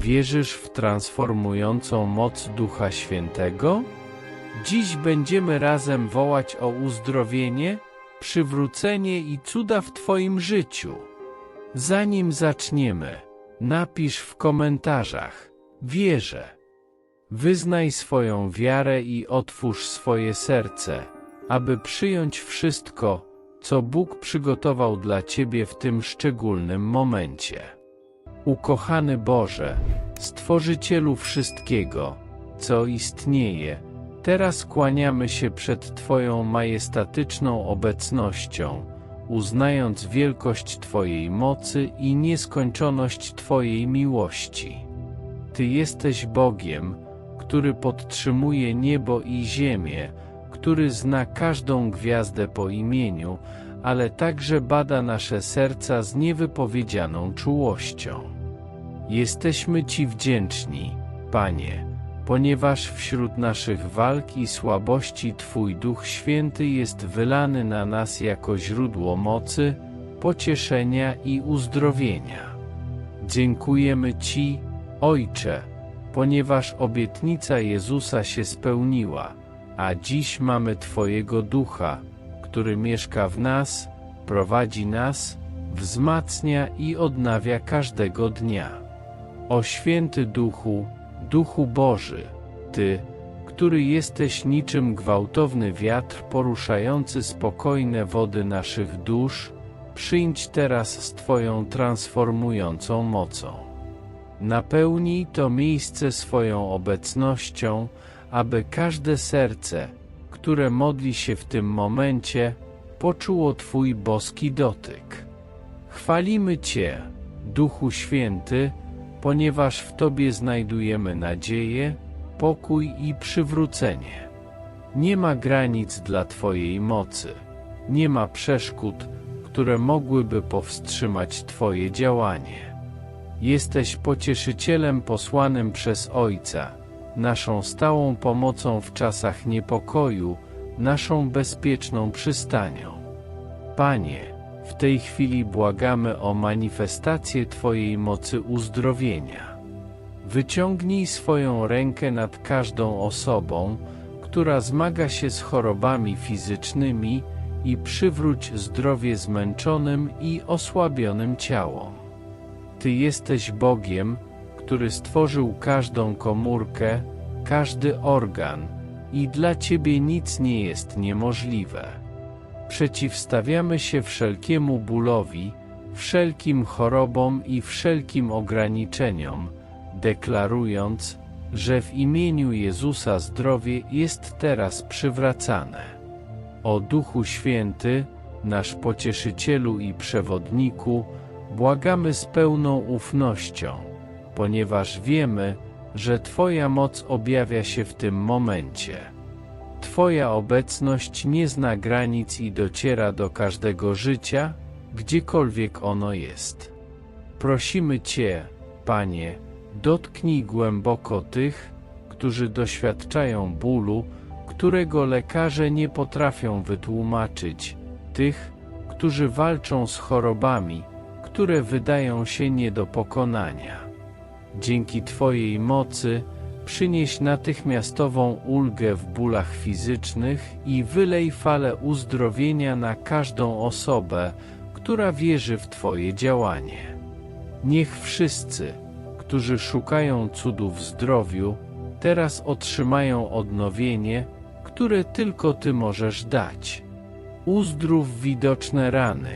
Wierzysz w transformującą moc Ducha Świętego? Dziś będziemy razem wołać o uzdrowienie, przywrócenie i cuda w Twoim życiu. Zanim zaczniemy, napisz w komentarzach: Wierzę. Wyznaj swoją wiarę i otwórz swoje serce, aby przyjąć wszystko, co Bóg przygotował dla Ciebie w tym szczególnym momencie. Ukochany Boże, Stworzycielu wszystkiego, co istnieje, teraz kłaniamy się przed Twoją majestatyczną obecnością, uznając wielkość Twojej mocy i nieskończoność Twojej miłości. Ty jesteś Bogiem, który podtrzymuje niebo i ziemię, który zna każdą gwiazdę po imieniu, ale także bada nasze serca z niewypowiedzianą czułością. Jesteśmy Ci wdzięczni, Panie, ponieważ wśród naszych walk i słabości Twój Duch Święty jest wylany na nas jako źródło mocy, pocieszenia i uzdrowienia. Dziękujemy Ci, Ojcze, ponieważ obietnica Jezusa się spełniła, a dziś mamy Twojego Ducha, który mieszka w nas, prowadzi nas, wzmacnia i odnawia każdego dnia. O święty Duchu, Duchu Boży, Ty, który jesteś niczym gwałtowny wiatr poruszający spokojne wody naszych dusz, przyjdź teraz z Twoją transformującą mocą. Napełnij to miejsce swoją obecnością, aby każde serce, które modli się w tym momencie, poczuło Twój boski dotyk. Chwalimy Cię, Duchu Święty, ponieważ w Tobie znajdujemy nadzieję, pokój i przywrócenie. Nie ma granic dla Twojej mocy, nie ma przeszkód, które mogłyby powstrzymać Twoje działanie. Jesteś pocieszycielem posłanym przez Ojca, naszą stałą pomocą w czasach niepokoju, naszą bezpieczną przystanią. Panie, w tej chwili błagamy o manifestację Twojej mocy uzdrowienia. Wyciągnij swoją rękę nad każdą osobą, która zmaga się z chorobami fizycznymi i przywróć zdrowie zmęczonym i osłabionym ciałom. Ty jesteś Bogiem, który stworzył każdą komórkę, każdy organ i dla Ciebie nic nie jest niemożliwe. Przeciwstawiamy się wszelkiemu bólowi, wszelkim chorobom i wszelkim ograniczeniom, deklarując, że w imieniu Jezusa zdrowie jest teraz przywracane. O Duchu Święty, nasz Pocieszycielu i Przewodniku, błagamy z pełną ufnością, ponieważ wiemy, że Twoja moc objawia się w tym momencie. Twoja obecność nie zna granic i dociera do każdego życia, gdziekolwiek ono jest. Prosimy Cię, Panie, dotknij głęboko tych, którzy doświadczają bólu, którego lekarze nie potrafią wytłumaczyć, tych, którzy walczą z chorobami, które wydają się nie do pokonania. Dzięki Twojej mocy, przynieś natychmiastową ulgę w bólach fizycznych i wylej falę uzdrowienia na każdą osobę, która wierzy w Twoje działanie. Niech wszyscy, którzy szukają cudów w zdrowiu, teraz otrzymają odnowienie, które tylko Ty możesz dać. Uzdrów widoczne rany,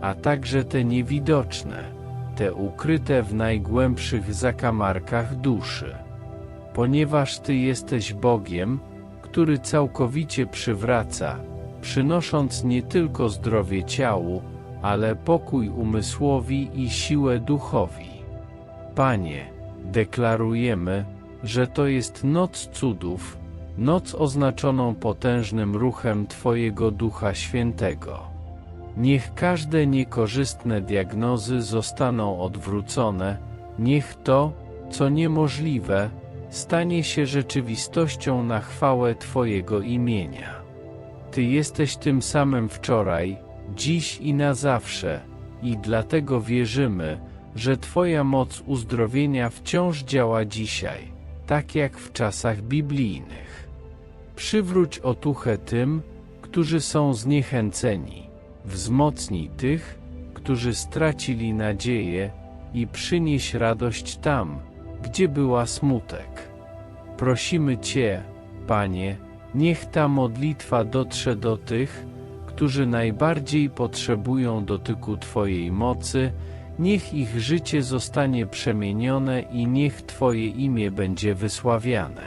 a także te niewidoczne, te ukryte w najgłębszych zakamarkach duszy ponieważ Ty jesteś Bogiem, który całkowicie przywraca, przynosząc nie tylko zdrowie ciału, ale pokój umysłowi i siłę duchowi. Panie, deklarujemy, że to jest noc cudów, noc oznaczoną potężnym ruchem Twojego Ducha Świętego. Niech każde niekorzystne diagnozy zostaną odwrócone, niech to, co niemożliwe, stanie się rzeczywistością na chwałę Twojego imienia. Ty jesteś tym samym wczoraj, dziś i na zawsze, i dlatego wierzymy, że Twoja moc uzdrowienia wciąż działa dzisiaj, tak jak w czasach biblijnych. Przywróć otuchę tym, którzy są zniechęceni, wzmocnij tych, którzy stracili nadzieję i przynieś radość tam, gdzie była smutek. Prosimy Cię, Panie, niech ta modlitwa dotrze do tych, którzy najbardziej potrzebują dotyku Twojej mocy, niech ich życie zostanie przemienione i niech Twoje imię będzie wysławiane.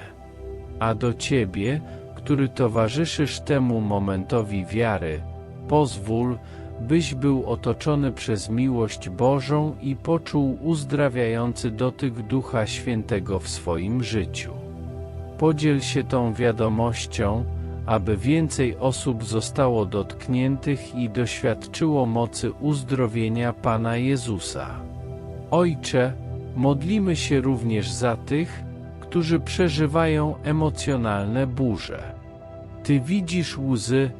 A do Ciebie, który towarzyszysz temu momentowi wiary, pozwól, byś był otoczony przez miłość Bożą i poczuł uzdrawiający dotyk Ducha Świętego w swoim życiu. Podziel się tą wiadomością, aby więcej osób zostało dotkniętych i doświadczyło mocy uzdrowienia Pana Jezusa. Ojcze, modlimy się również za tych, którzy przeżywają emocjonalne burze. Ty widzisz łzy,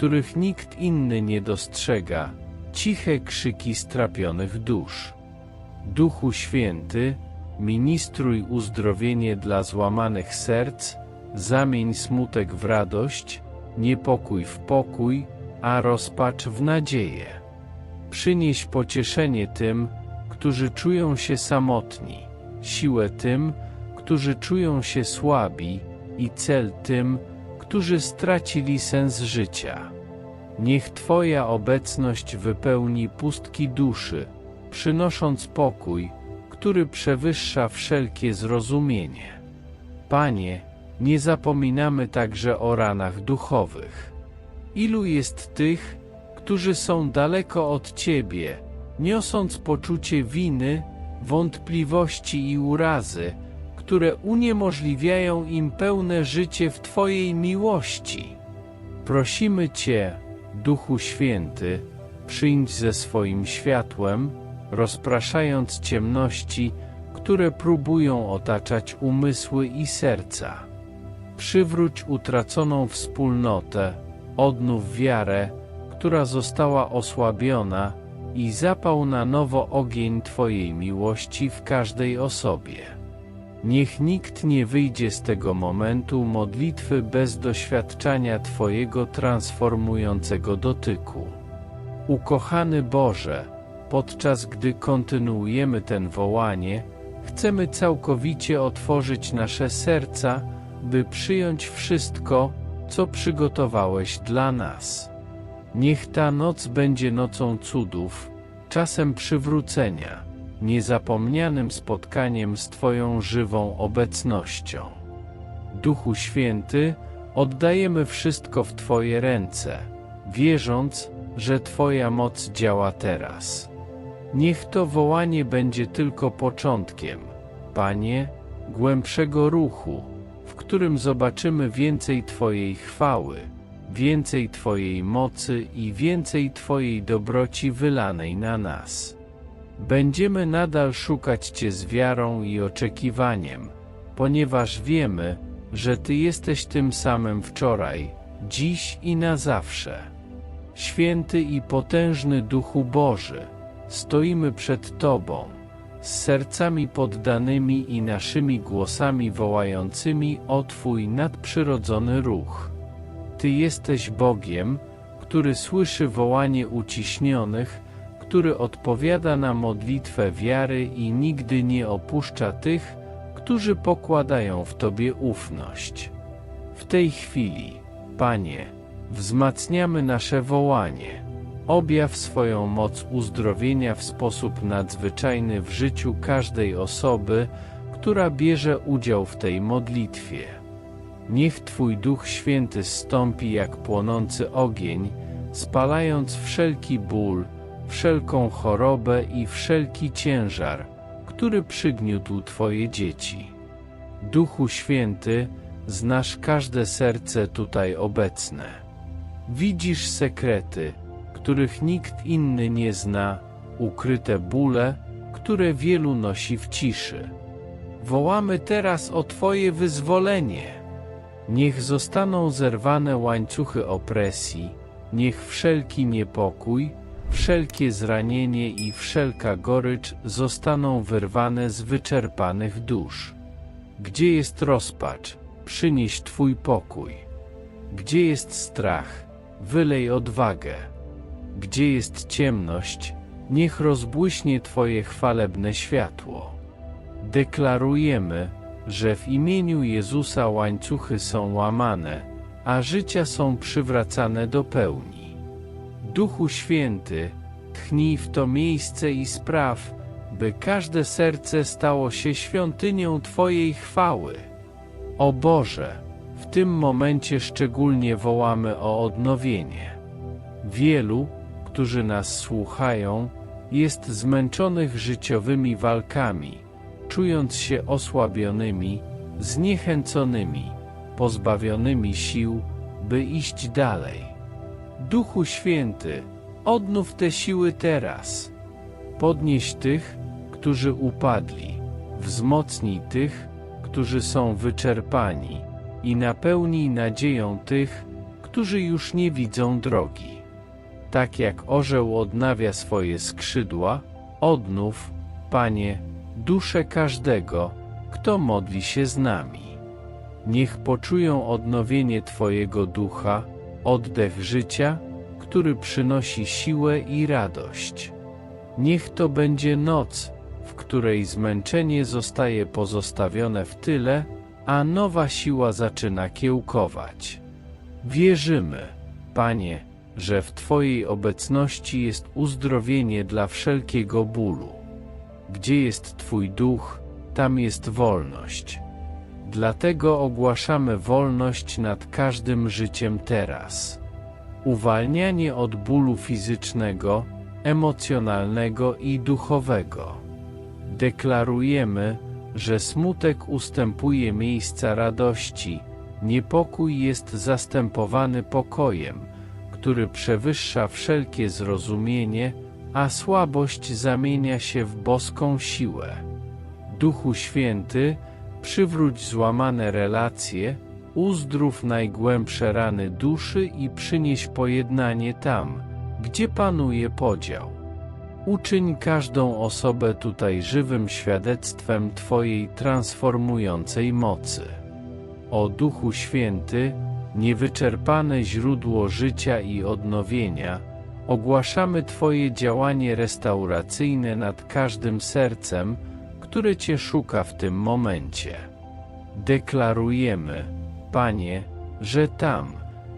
których nikt inny nie dostrzega, ciche krzyki strapionych dusz. Duchu Święty, ministruj uzdrowienie dla złamanych serc, zamień smutek w radość, niepokój w pokój, a rozpacz w nadzieję. Przynieś pocieszenie tym, którzy czują się samotni, siłę tym, którzy czują się słabi i cel tym, którzy stracili sens życia. Niech Twoja obecność wypełni pustki duszy, przynosząc pokój, który przewyższa wszelkie zrozumienie. Panie, nie zapominamy także o ranach duchowych. Ilu jest tych, którzy są daleko od Ciebie, niosąc poczucie winy, wątpliwości i urazy, które uniemożliwiają im pełne życie w Twojej miłości. Prosimy Cię, Duchu Święty, przyjdź ze swoim światłem, rozpraszając ciemności, które próbują otaczać umysły i serca. Przywróć utraconą wspólnotę, odnów wiarę, która została osłabiona i zapał na nowo ogień Twojej miłości w każdej osobie. Niech nikt nie wyjdzie z tego momentu modlitwy bez doświadczania Twojego transformującego dotyku. Ukochany Boże, podczas gdy kontynuujemy ten wołanie, chcemy całkowicie otworzyć nasze serca, by przyjąć wszystko, co przygotowałeś dla nas. Niech ta noc będzie nocą cudów, czasem przywrócenia, niezapomnianym spotkaniem z Twoją żywą obecnością. Duchu Święty, oddajemy wszystko w Twoje ręce, wierząc, że Twoja moc działa teraz. Niech to wołanie będzie tylko początkiem, Panie, głębszego ruchu, w którym zobaczymy więcej Twojej chwały, więcej Twojej mocy i więcej Twojej dobroci wylanej na nas. Będziemy nadal szukać Cię z wiarą i oczekiwaniem, ponieważ wiemy, że Ty jesteś tym samym wczoraj, dziś i na zawsze. Święty i potężny Duchu Boży, stoimy przed Tobą, z sercami poddanymi i naszymi głosami wołającymi o Twój nadprzyrodzony ruch. Ty jesteś Bogiem, który słyszy wołanie uciśnionych, który odpowiada na modlitwę wiary i nigdy nie opuszcza tych, którzy pokładają w Tobie ufność. W tej chwili, Panie, wzmacniamy nasze wołanie. Objaw swoją moc uzdrowienia w sposób nadzwyczajny w życiu każdej osoby, która bierze udział w tej modlitwie. Niech Twój Duch Święty stąpi jak płonący ogień, spalając wszelki ból, wszelką chorobę i wszelki ciężar, który przygniótł Twoje dzieci. Duchu Święty, znasz każde serce tutaj obecne. Widzisz sekrety, których nikt inny nie zna, ukryte bóle, które wielu nosi w ciszy. Wołamy teraz o Twoje wyzwolenie. Niech zostaną zerwane łańcuchy opresji, niech wszelki niepokój, wszelkie zranienie i wszelka gorycz zostaną wyrwane z wyczerpanych dusz. Gdzie jest rozpacz, przynieś Twój pokój. Gdzie jest strach, wylej odwagę. Gdzie jest ciemność, niech rozbłyśnie Twoje chwalebne światło. Deklarujemy, że w imieniu Jezusa łańcuchy są łamane, a życia są przywracane do pełni. Duchu Święty, tchnij w to miejsce i spraw, by każde serce stało się świątynią Twojej chwały. O Boże, w tym momencie szczególnie wołamy o odnowienie. Wielu, którzy nas słuchają, jest zmęczonych życiowymi walkami, czując się osłabionymi, zniechęconymi, pozbawionymi sił, by iść dalej. Duchu Święty, odnów te siły teraz. Podnieś tych, którzy upadli, wzmocnij tych, którzy są wyczerpani i napełnij nadzieją tych, którzy już nie widzą drogi. Tak jak orzeł odnawia swoje skrzydła, odnów, Panie, duszę każdego, kto modli się z nami. Niech poczują odnowienie Twojego ducha, oddech życia, który przynosi siłę i radość. Niech to będzie noc, w której zmęczenie zostaje pozostawione w tyle, a nowa siła zaczyna kiełkować. Wierzymy, Panie, że w Twojej obecności jest uzdrowienie dla wszelkiego bólu. Gdzie jest Twój duch, tam jest wolność. Dlatego ogłaszamy wolność nad każdym życiem teraz. Uwalnianie od bólu fizycznego, emocjonalnego i duchowego. Deklarujemy, że smutek ustępuje miejsca radości, niepokój jest zastępowany pokojem, który przewyższa wszelkie zrozumienie, a słabość zamienia się w boską siłę. Duchu Święty, przywróć złamane relacje, uzdrów najgłębsze rany duszy i przynieś pojednanie tam, gdzie panuje podział. Uczyń każdą osobę tutaj żywym świadectwem Twojej transformującej mocy. O Duchu Święty, niewyczerpane źródło życia i odnowienia, ogłaszamy Twoje działanie restauracyjne nad każdym sercem, które Cię szuka w tym momencie. Deklarujemy, Panie, że tam,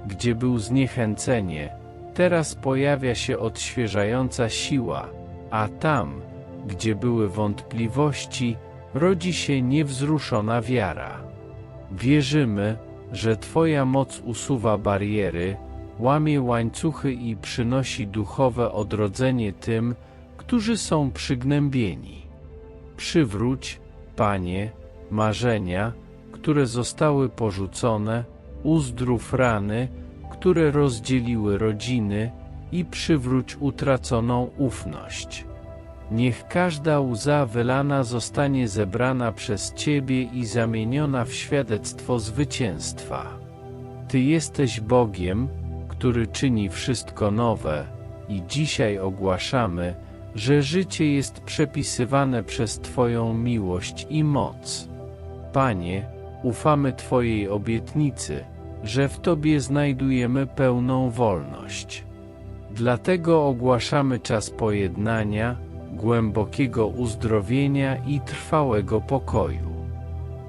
gdzie był zniechęcenie, teraz pojawia się odświeżająca siła, a tam, gdzie były wątpliwości, rodzi się niewzruszona wiara. Wierzymy, że Twoja moc usuwa bariery, łamie łańcuchy i przynosi duchowe odrodzenie tym, którzy są przygnębieni. Przywróć, Panie, marzenia, które zostały porzucone, uzdrów rany, które rozdzieliły rodziny i przywróć utraconą ufność. Niech każda łza wylana zostanie zebrana przez Ciebie i zamieniona w świadectwo zwycięstwa. Ty jesteś Bogiem, który czyni wszystko nowe, i dzisiaj ogłaszamy, że życie jest przepisywane przez Twoją miłość i moc. Panie, ufamy Twojej obietnicy, że w Tobie znajdujemy pełną wolność. Dlatego ogłaszamy czas pojednania, głębokiego uzdrowienia i trwałego pokoju.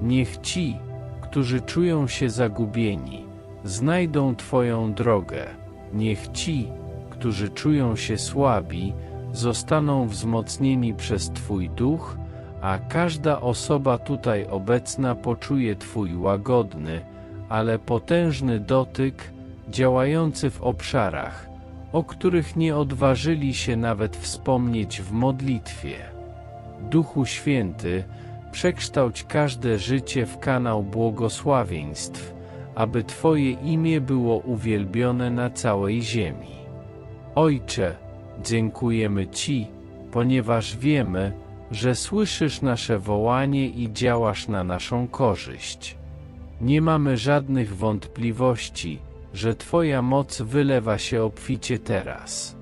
Niech ci, którzy czują się zagubieni, znajdą Twoją drogę. Niech ci, którzy czują się słabi, zostaną wzmocnieni przez Twój duch, a każda osoba tutaj obecna poczuje Twój łagodny, ale potężny dotyk, działający w obszarach, o których nie odważyli się nawet wspomnieć w modlitwie. Duchu Święty, przekształć każde życie w kanał błogosławieństw, aby Twoje imię było uwielbione na całej ziemi. Ojcze, dziękujemy Ci, ponieważ wiemy, że słyszysz nasze wołanie i działasz na naszą korzyść. Nie mamy żadnych wątpliwości, że Twoja moc wylewa się obficie teraz.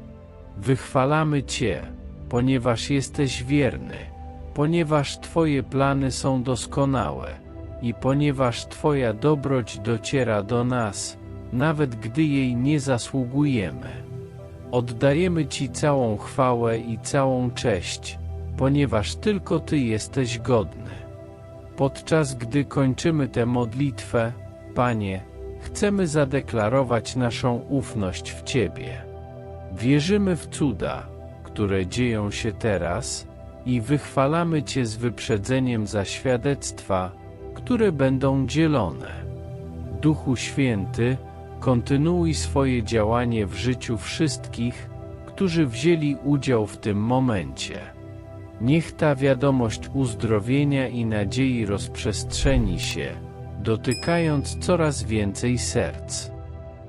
Wychwalamy Cię, ponieważ jesteś wierny, ponieważ Twoje plany są doskonałe i ponieważ Twoja dobroć dociera do nas, nawet gdy jej nie zasługujemy. Oddajemy Ci całą chwałę i całą cześć, ponieważ tylko Ty jesteś godny. Podczas gdy kończymy tę modlitwę, Panie, chcemy zadeklarować naszą ufność w Ciebie. Wierzymy w cuda, które dzieją się teraz i wychwalamy Cię z wyprzedzeniem za świadectwa, które będą dzielone. Duchu Święty, kontynuuj swoje działanie w życiu wszystkich, którzy wzięli udział w tym momencie. Niech ta wiadomość uzdrowienia i nadziei rozprzestrzeni się, dotykając coraz więcej serc.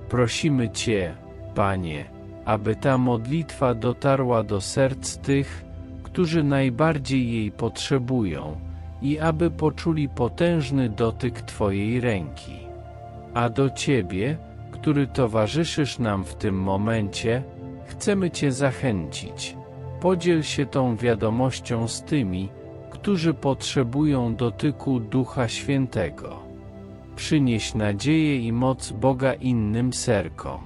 Prosimy Cię, Panie, aby ta modlitwa dotarła do serc tych, którzy najbardziej jej potrzebują i aby poczuli potężny dotyk Twojej ręki. A do Ciebie, który towarzyszysz nam w tym momencie, chcemy Cię zachęcić. Podziel się tą wiadomością z tymi, którzy potrzebują dotyku Ducha Świętego. Przynieś nadzieję i moc Boga innym serkom.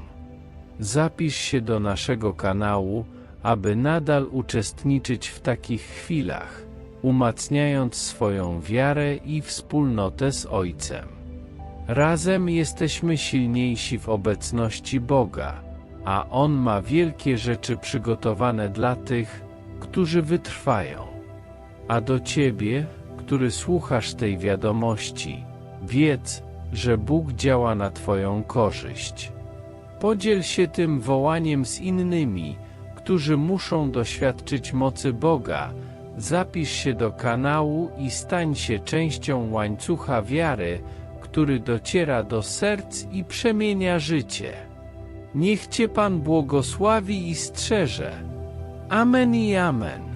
Zapisz się do naszego kanału, aby nadal uczestniczyć w takich chwilach, umacniając swoją wiarę i wspólnotę z Ojcem. Razem jesteśmy silniejsi w obecności Boga, a On ma wielkie rzeczy przygotowane dla tych, którzy wytrwają. A do Ciebie, który słuchasz tej wiadomości, wiedz, że Bóg działa na Twoją korzyść. Podziel się tym wołaniem z innymi, którzy muszą doświadczyć mocy Boga. Zapisz się do kanału i stań się częścią łańcucha wiary, który dociera do serc i przemienia życie. Niech Cię Pan błogosławi i strzeże. Amen i amen.